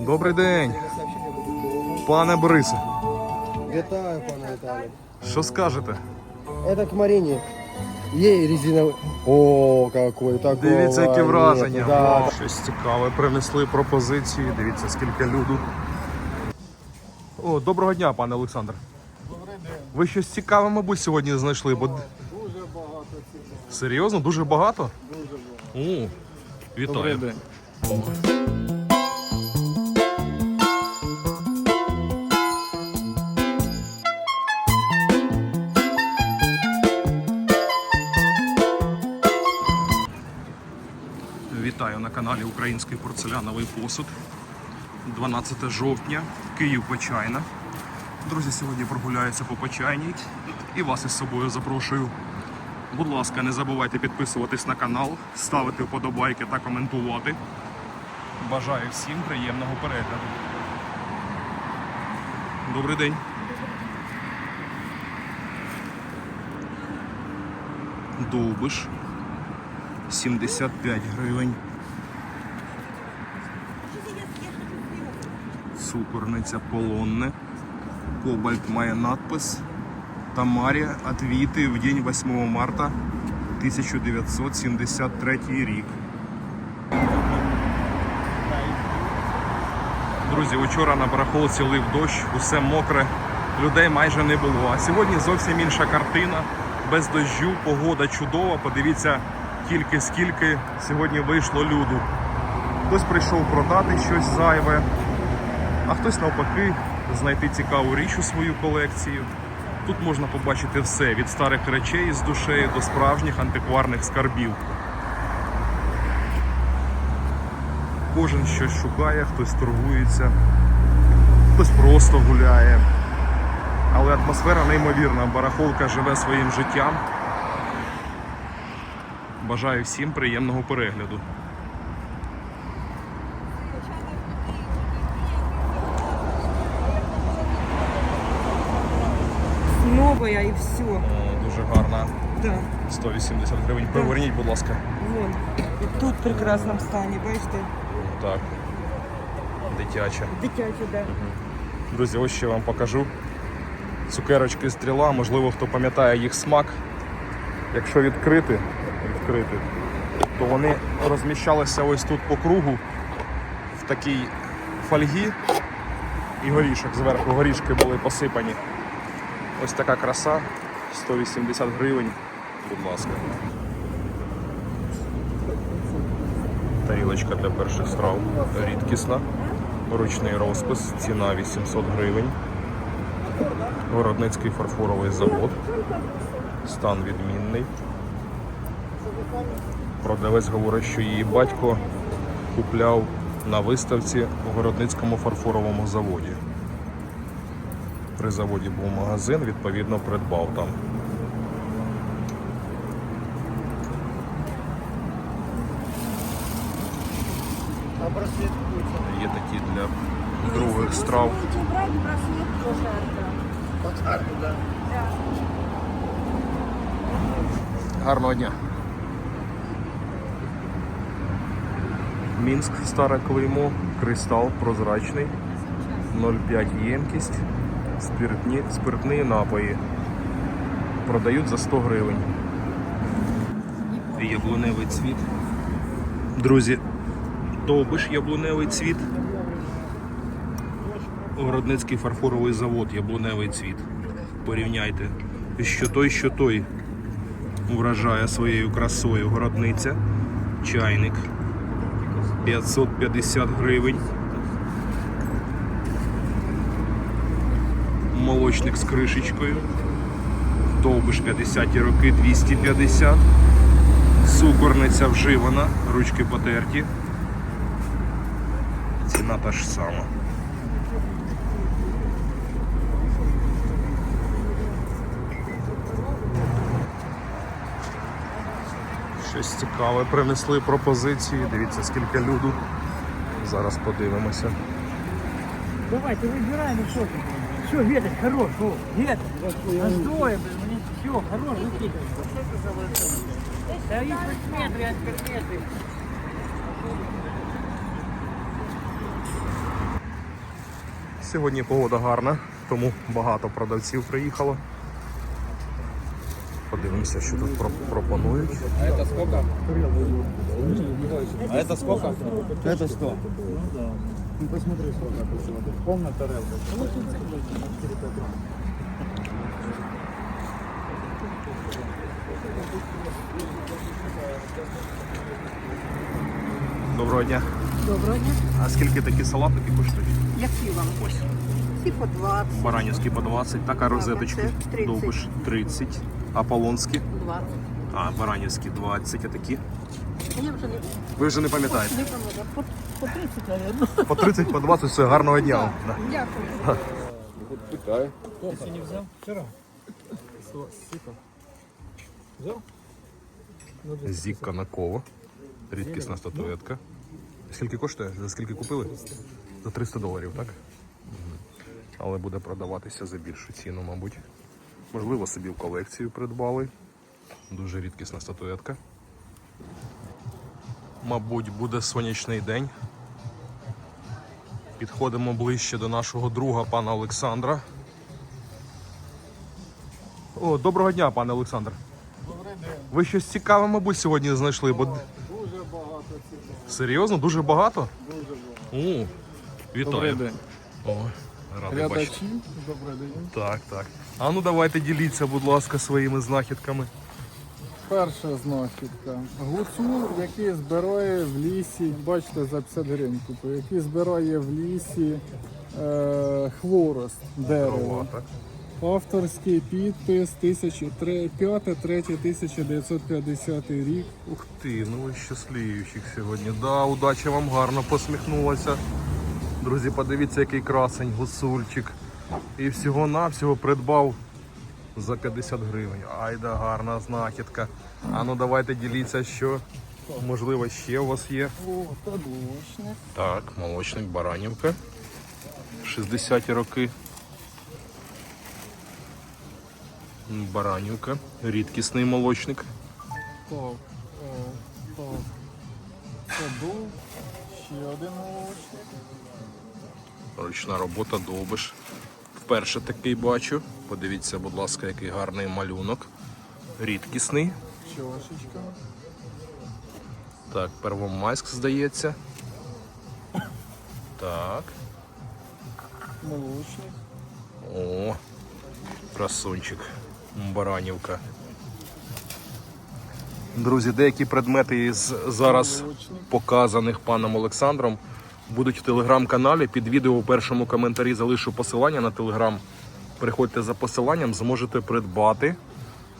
Добрий день, пане Борисе. Вітаю, пане Віталій. Що скажете? Это к Марине. Ей резиновый. О, какой такой. Дивіться, які враження. Да. Щось цікаве. Принесли пропозиції. Дивіться, скільки люду. О, доброго дня, пане Олександр. Добрий день. Ви щось цікаве, мабуть, сьогодні знайшли, бо Дуже багато цих. серйозно, дуже багато? Дуже багато. О, вітаю. день. Вітаю на каналі Український порцеляновий посуд. 12 жовтня, Київ Почайна. Друзі, сьогодні прогуляються по Почайній і вас із собою запрошую. Будь ласка, не забувайте підписуватись на канал, ставити вподобайки та коментувати. Бажаю всім приємного перегляду. Добрий день. Довбиш 75 гривень. Цукорниця полонне. Кобальт має надпис Тамарія Атвіти в день 8 марта 1973 рік. Друзі, вчора на барахолці лив дощ, усе мокре, людей майже не було. А сьогодні зовсім інша картина. Без дощу, погода чудова. Подивіться, тільки скільки сьогодні вийшло люду. Хтось прийшов продати щось зайве, а хтось навпаки знайти цікаву річ у свою колекцію. Тут можна побачити все від старих речей з душею до справжніх антикварних скарбів. Кожен щось шукає, хтось торгується, хтось просто гуляє. Але атмосфера неймовірна, барахолка живе своїм життям. Бажаю всім приємного перегляду. Новая и все. Дуже гарна. Да. 180 гривень. Поверніть, будь ласка. Вон. І тут в прекрасному стані, бачите? Так. Дитяча. Дитячі, да. Друзі, ось ще вам покажу. Цукерочки стріла, можливо, хто пам'ятає їх смак. Якщо відкрити, відкрити, то вони розміщалися ось тут по кругу в такій фольгі і горішок зверху. Горішки були посипані. Ось така краса, 180 гривень, будь ласка. Тарілочка для перших страв рідкісна. Ручний розпис, ціна 800 гривень. Городницький фарфоровий завод. Стан відмінний. Продавець говорить, що її батько купляв на виставці у Городницькому фарфоровому заводі. При заводі був магазин, відповідно, придбав там. А браслет какой Є такі для других страв. Гарного дня. Мінськ, старе клеймо, кристал прозрачний, 0,5 ємкість, спиртні, спиртні напої. Продають за 100 гривень. Яблуневий цвіт. Друзі, довбиш яблуневий цвіт. Городницький фарфоровий завод, яблуневий цвіт. Порівняйте. Що той, що той вражає своєю красою городниця. Чайник 550 гривень. Молочник з кришечкою. Довбиш 50 роки 250. Цукорниця вживана, ручки потерті. Ціна та ж сама. Щось цікаве принесли пропозиції. Дивіться, скільки люду. Зараз подивимося. Давайте что ты. Все, веточь, хорош, о, веточь. Настроим, блин, все, хорош, выкидывай. Да их хоть метры, а теперь метры. Сьогодні погода гарна, тому багато продавців приїхало. Подивимося, що тут про- пропонують. Это сколько? Это что? Ну посмотри, сколько. Полная тарелка. Доброго дня. Доброго дня. А скільки такі салатики коштують? Які вам? Ось. Ці по 20, Баранівські по 20, так, а розеточки це 30. довбиш 30, аполонські, 20. а баранівські 20, а такі. Я вже не, Ви вже не пам'ятаєте. не пам'ятаю. По, по 30, мабуть. По 30, по 20, все, гарного дня. вам. Да. Дякую. Если не взял? Вчера. Зікка на коло. Рідкісна статуетка. Скільки коштує? За скільки купили? За 300 доларів, так? Мгм. Але буде продаватися за більшу ціну, мабуть. Можливо, собі в колекцію придбали. Дуже рідкісна статуетка. Мабуть, буде сонячний день. Підходимо ближче до нашого друга пана Олександра. О, доброго дня, пане Олександр. Ви щось цікаве, мабуть, сьогодні знайшли, бо. Дуже багато цікавого. Серйозно? Дуже багато? Дуже багато. О, вітаю. О, радий бачити. добрий день. Так, так. А ну давайте діліться, будь ласка, своїми знахідками. Перша знахідка. Гуцул, який збирає в лісі, бачите, за 50 гривень купив, який збирає в лісі е, хворост дерева. Так? Авторський підпис 5-3-1950 рік. Ух ти, ну ви щасливчик сьогодні. Да, удача вам гарно посміхнулася. Друзі, подивіться, який красень, гусульчик. І всього-навсього придбав за 50 гривень. Ай да гарна знахідка. А ну давайте діліться, що можливо ще у вас є. О, молочник. Так, молочник Баранівка. 60-ті роки. Баранівка. Рідкісний молочник. Так, е, так. Це був ще один молочник. Ручна робота довбиш. Вперше такий бачу. Подивіться, будь ласка, який гарний малюнок. Рідкісний. Чашечка. Так, Первомайськ здається. Так. Молочник. О, красунчик. Баранівка. Друзі, деякі предмети із зараз показаних паном Олександром будуть в телеграм-каналі. Під відео у першому коментарі залишу посилання на телеграм. Переходьте за посиланням, зможете придбати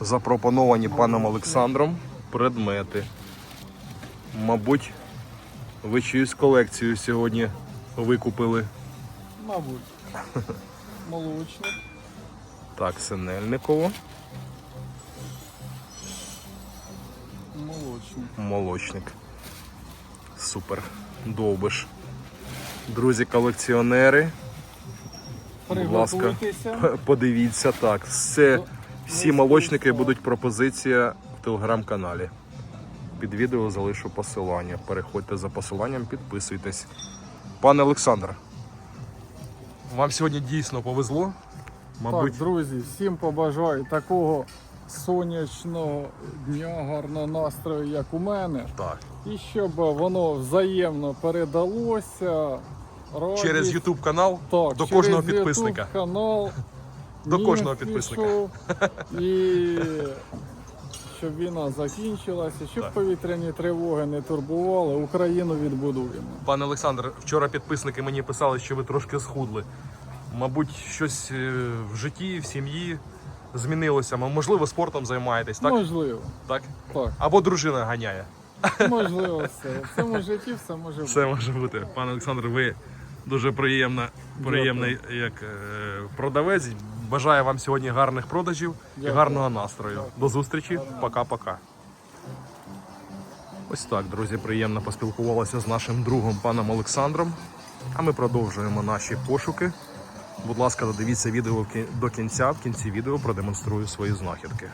запропоновані паном Олександром предмети. Мабуть, ви чиюсь колекцію сьогодні викупили. Мабуть. Молочник. Так, Синельниково, Молочник. молочник. Супер. Довбиш. Друзі, колекціонери. Будь ласка, подивіться так. Все, всі молочники будуть пропозиція в телеграм-каналі. Під відео залишу посилання. Переходьте за посиланням, підписуйтесь. Пане Олександр, вам сьогодні дійсно повезло. Мабуть, Так, друзі, всім побажаю такого сонячного дня, гарного настрою, як у мене. так. І щоб воно взаємно передалося. Радість, Через YouTube канал так, до через кожного YouTube підписника. канал. До кожного підписника. І щоб війна закінчилася, щоб Так. повітряні тривоги не турбували, Україну відбудуємо. Пане Олександр, вчора підписники мені писали, що ви трошки схудли. Мабуть, щось е, в житті, в сім'ї змінилося. М- Можливо, спортом займаєтесь, так? Можливо, так? так, Або дружина ганяє. можливо, все. В цьому житті все може бути. Все може бути. Пане Олександр, ви дуже приємна, приємний як е, продавець. Бажаю вам сьогодні гарних продажів і гарного настрою. До зустрічі. Пока-пока. Ось так, друзі, приємно поспілкувалися з нашим другом паном Олександром. А ми продовжуємо наші пошуки. Будь ласка, додивіться відео до кінця. В кінці відео продемонструю свої знахідки.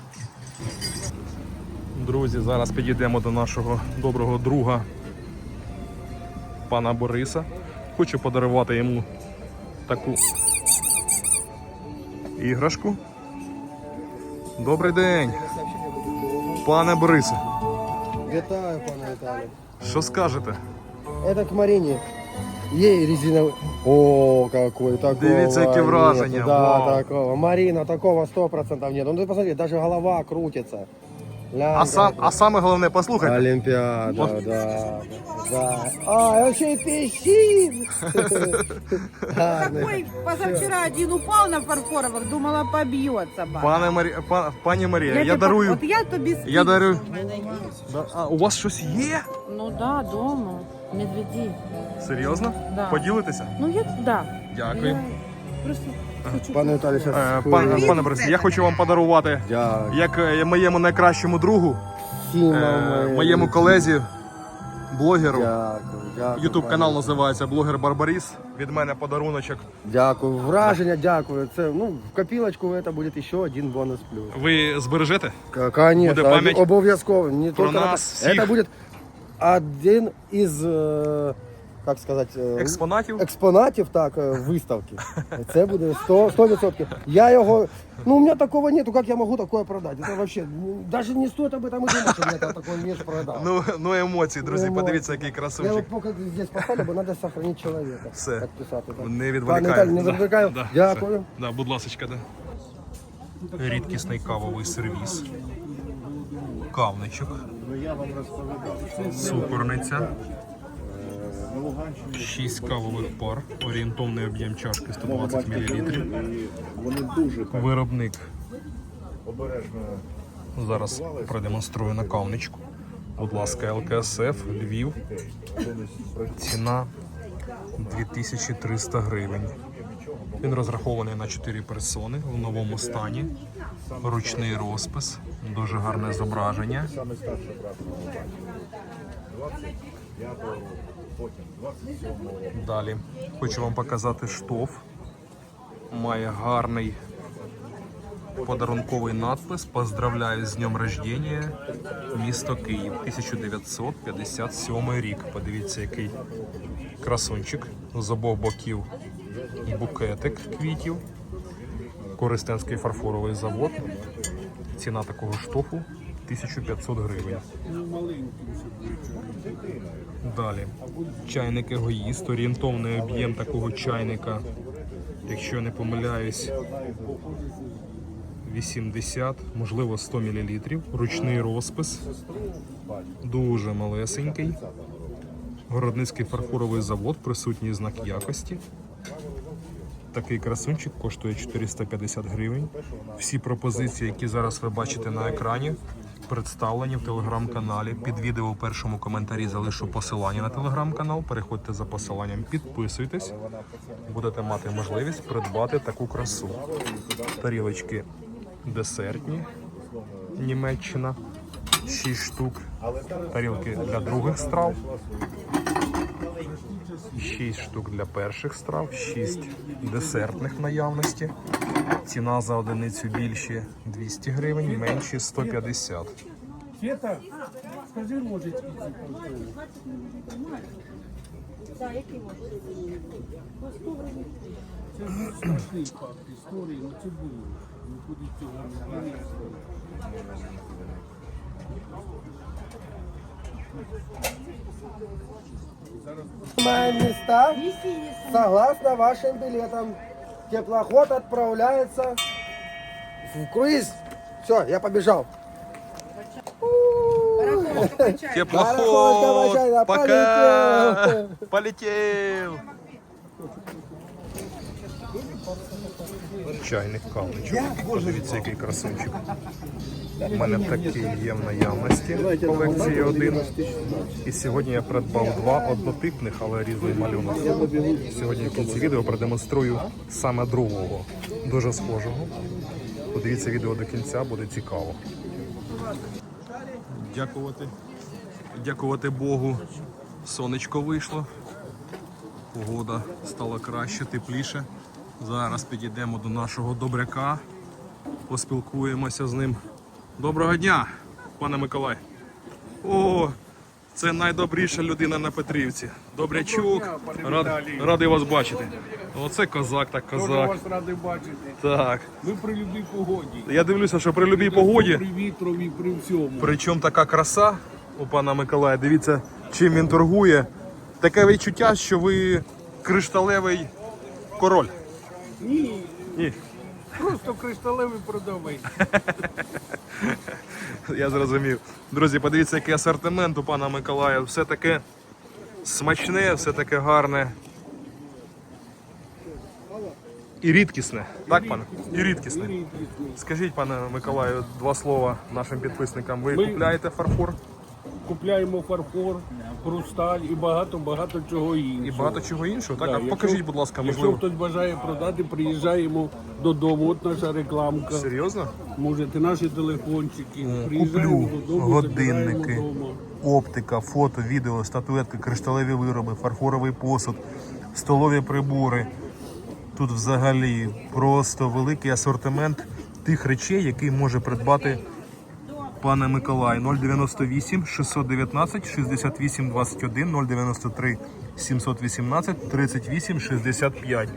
Друзі, зараз підійдемо до нашого доброго друга пана Бориса. Хочу подарувати йому таку іграшку. Добрий день, пане Борисе. Вітаю, пане Віталій. Що скажете? Это к Марине. Ей резиновый. О, какой такого. Дивіться, які нет. враження, Да, вау. такого. Марина, такого 100% нет. Ну ты посмотри, даже голова крутится. Глянь, А, сам, как- а саме головне, послухайте. Олимпиада, Вот. да, да. А, и вообще и пищит. Ладно. Какой позавчера один упал на фарфоровых, думала побьется. ба. Пане Марі... пан- пані Марія, я, тебе- дарую. От я тобі скину. Я дарю. Да, А, у вас щось є? Ну да, дома. Медведі. Серйозно? Да. Поділитеся? Ну як да. Дякую. Я просто хочу. Пане Віталій. Е, пан, пане Борисе, я хочу вам подарувати Дякую. як е, моєму найкращому другу, е, моєму колезі, блогеру. Дякую, дякую. Ютуб канал називається Блогер Барбаріс. Від мене подаруночок. Дякую. Враження, дякую. Це, ну, в копілочку це буде ще один бонус плюс. Ви збережете? К- Конечно, Буде пам'ять обов'язково. Не про только нас всіх. Это будет один із, е, як сказати, е, експонатів експонатів, так, е, виставки. Це буде 100, 100%. Я його, ну у мене такого нету, як я можу такое продати? Це вообще, ну, навіть не стоїть об этом думати, що я такого не продав. Ну, ну емоції, друзі, емоції. подивіться, який красунчик. Я поки здесь попали, бо треба сохранити чоловіка. Все. Так писати, так. Не відволікаємо. Не відволікаю. Да, Дякую. Да, будь ласочка, да. Рідкісний кавовий сервіс. Кавничок. Супорниця. 6 кавових пар, орієнтовний об'єм чашки 120 мл. Виробник зараз продемонструю накавничку. Будь ласка, ЛКСФ, Львів. Ціна 2300 гривень. Він розрахований на 4 персони в новому стані. Ручний розпис, дуже гарне зображення. Далі хочу вам показати штоф. Має гарний подарунковий надпис. Поздравляю з днем рождения, місто Київ, 1957 рік. Подивіться, який красунчик з обох боків букетик квітів. Коростенський фарфоровий завод. Ціна такого штофу 1500 гривень. Далі. Чайник егоїст. Орієнтовний об'єм такого чайника, якщо я не помиляюсь, 80, можливо 100 мл. Ручний розпис. Дуже малесенький. Городницький фарфоровий завод, присутній знак якості. Такий красунчик коштує 450 гривень. Всі пропозиції, які зараз ви бачите на екрані, представлені в телеграм-каналі. Під відео у першому коментарі залишу посилання на телеграм-канал. Переходьте за посиланням, підписуйтесь. Будете мати можливість придбати таку красу. Тарілочки десертні, Німеччина, 6 штук. Тарілки для других страв. 6 штук для перших страв, 6 десертних наявності. Ціна за одиницю більші 200 гривень, менші 150. Света, скажи ложечки. Це ж страшний факт історії, ну це було. Нікуди цього не. Мои места согласно вашим билетам. Теплоход отправляется в круиз. Все, я побежал. Теплоход! Пока! Полетів! Чайник кавничок. Подивіться, який красунчик. У мене такий є в наявності колекції один. І сьогодні я придбав два однотипних, але різний малюнок. Сьогодні в кінці відео продемонструю саме другого, дуже схожого. Подивіться відео до кінця, буде цікаво. Дякувати. Дякувати Богу. Сонечко вийшло. Погода стала краще, тепліше. Зараз підійдемо до нашого добряка, поспілкуємося з ним. Доброго дня, пане Миколай. О, Це найдобріша людина на Петрівці. Добрячук. Рад, радий вас бачити. Оце козак, так козак. вас радий бачити. Так. Ви при любій погоді. Я дивлюся, що при любій погоді, При вітрові, при всьому. причому така краса у пана Миколая. Дивіться, чим він торгує. Таке відчуття, що ви кришталевий король. Ні, Ні, просто кришталевий продавець. я зрозумів. Друзі, подивіться, який асортимент у пана Миколая. Все таке смачне, все таке гарне. І рідкісне. Так, пане? І рідкісне. Скажіть, пане Миколаю, два слова нашим підписникам. Ви купляєте фарфор Купляємо фарфор, хрусталь і багато-багато чого іншого. і багато чого іншого. Так, Да, а якщо- покажіть, будь ласка, Якщо хтось бажає продати, приїжджаємо додому. От наша рекламка. Серйозно? Можете наші телефончики. Куплю додому, годинники, оптика, фото, відео, статуетки, кришталеві вироби, фарфоровий посуд, столові прибори. Тут взагалі просто великий асортимент тих речей, які може придбати пане Миколай. 098 619 68 21 093 718 38 65.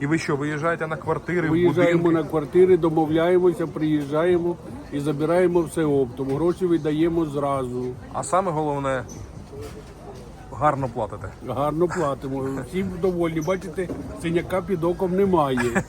І ви що, виїжджаєте на квартири, в Виїжджаємо будинки? на квартири, домовляємося, приїжджаємо і забираємо все оптом. Гроші видаємо зразу. А саме головне гарно платите. Гарно платимо. Всі довольні. Бачите, синяка під оком немає.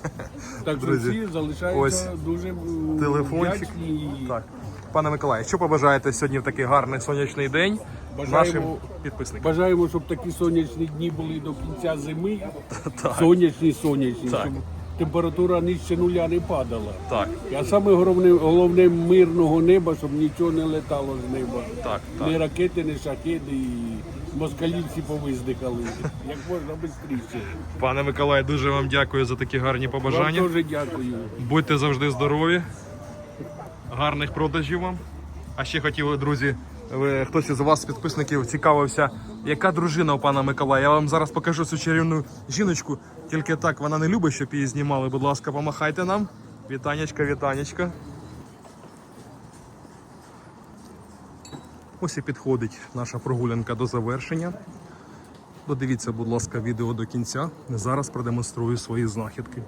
Так що Друзі, всі залишаються дуже м, телефончик. вдячні. Так. Пане Миколає, що побажаєте сьогодні в такий гарний сонячний день Бажаємо- нашим підписникам? Бажаємо, щоб такі сонячні дні були до кінця зими. Сонячні, сонячні, Так. щоб температура нижче нуля не падала. Так, А саме головне, головне мирного неба, щоб нічого не летало з неба. так, Ні ракети, ні шахеди, і москалівці повиздихали. Як можна швидше. Пане Миколай, дуже вам дякую за такі гарні Вам побажання. теж дякую. Будьте завжди здорові. Гарних продажів вам. А ще хотіли, друзі, хтось із вас, підписників, цікавився, яка дружина у пана Миколая. Я вам зараз покажу цю чарівну жіночку. Тільки так вона не любить, щоб її знімали. Будь ласка, помахайте нам. Вітанечка, вітанечка. Ось і підходить наша прогулянка до завершення. Додивіться, будь ласка, відео до кінця. Зараз продемонструю свої знахідки.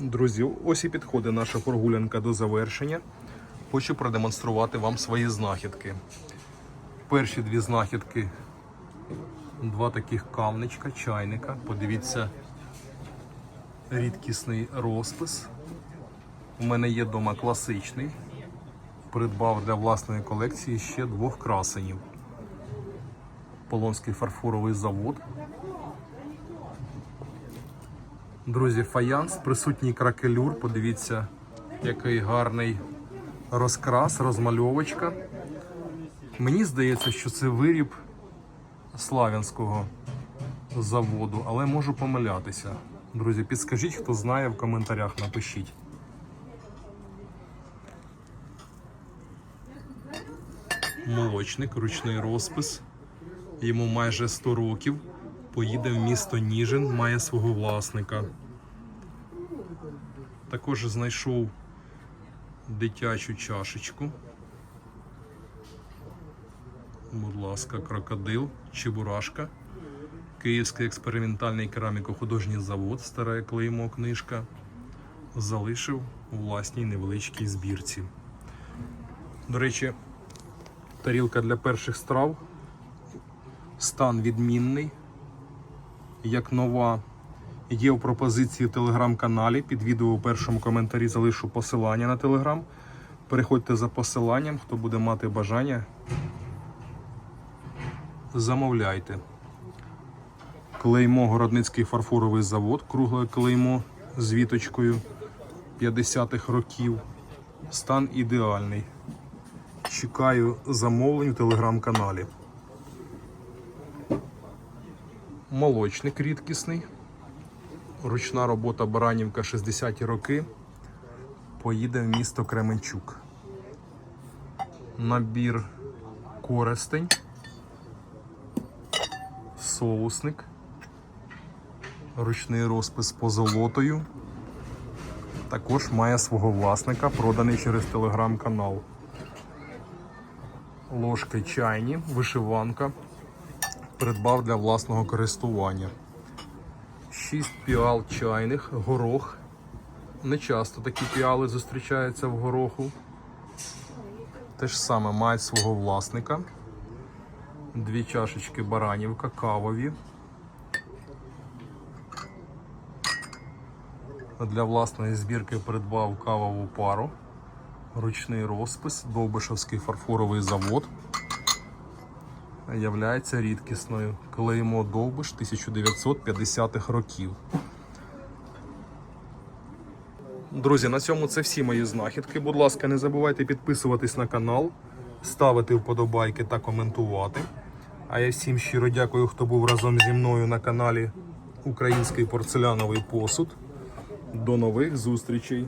Друзі, ось і підходить наша прогулянка до завершення. Хочу продемонструвати вам свої знахідки. Перші дві знахідки два таких кавничка, чайника. Подивіться, рідкісний розпис. У мене є вдома класичний. Придбав для власної колекції ще двох красенів. Полонський фарфоровий завод. Друзі, фаянс, присутній кракелюр. Подивіться, який гарний розкрас, розмальовочка. Мені здається, що це виріб Славянського заводу, але можу помилятися. Друзі, підскажіть, хто знає в коментарях, напишіть. Молочник, ручний розпис. Йому майже 100 років. Поїде в місто Ніжин, має свого власника. Також знайшов дитячу чашечку. Будь ласка, крокодил, чебурашка. Київський експериментальний кераміко-художній завод, старе клеймо книжка. Залишив у власній невеличкій збірці. До речі, тарілка для перших страв. Стан відмінний. Як нова. Є в пропозиції в телеграм-каналі. Під відео у першому коментарі залишу посилання на телеграм. Переходьте за посиланням, хто буде мати бажання. Замовляйте. Клеймо Городницький фарфоровий завод, кругле клеймо з віточкою 50-х років. Стан ідеальний. Чекаю замовлень в телеграм-каналі. Молочник рідкісний. Ручна робота Баранівка 60-ті роки. Поїде в місто Кременчук. Набір користень. Соусник. Ручний розпис позолотою. Також має свого власника, проданий через телеграм-канал. Ложки чайні, вишиванка. Придбав для власного користування. 6 піал чайних, горох. Не часто такі піали зустрічаються в гороху. Те ж саме мають свого власника. Дві чашечки баранівка, кавові. Для власної збірки придбав кавову пару. Ручний розпис, Довбишевський фарфоровий завод. Являється рідкісною. Клеймо Довбиш 1950-х років. Друзі, на цьому це всі мої знахідки. Будь ласка, не забувайте підписуватись на канал, ставити вподобайки та коментувати. А я всім щиро дякую, хто був разом зі мною на каналі Український порцеляновий посуд. До нових зустрічей!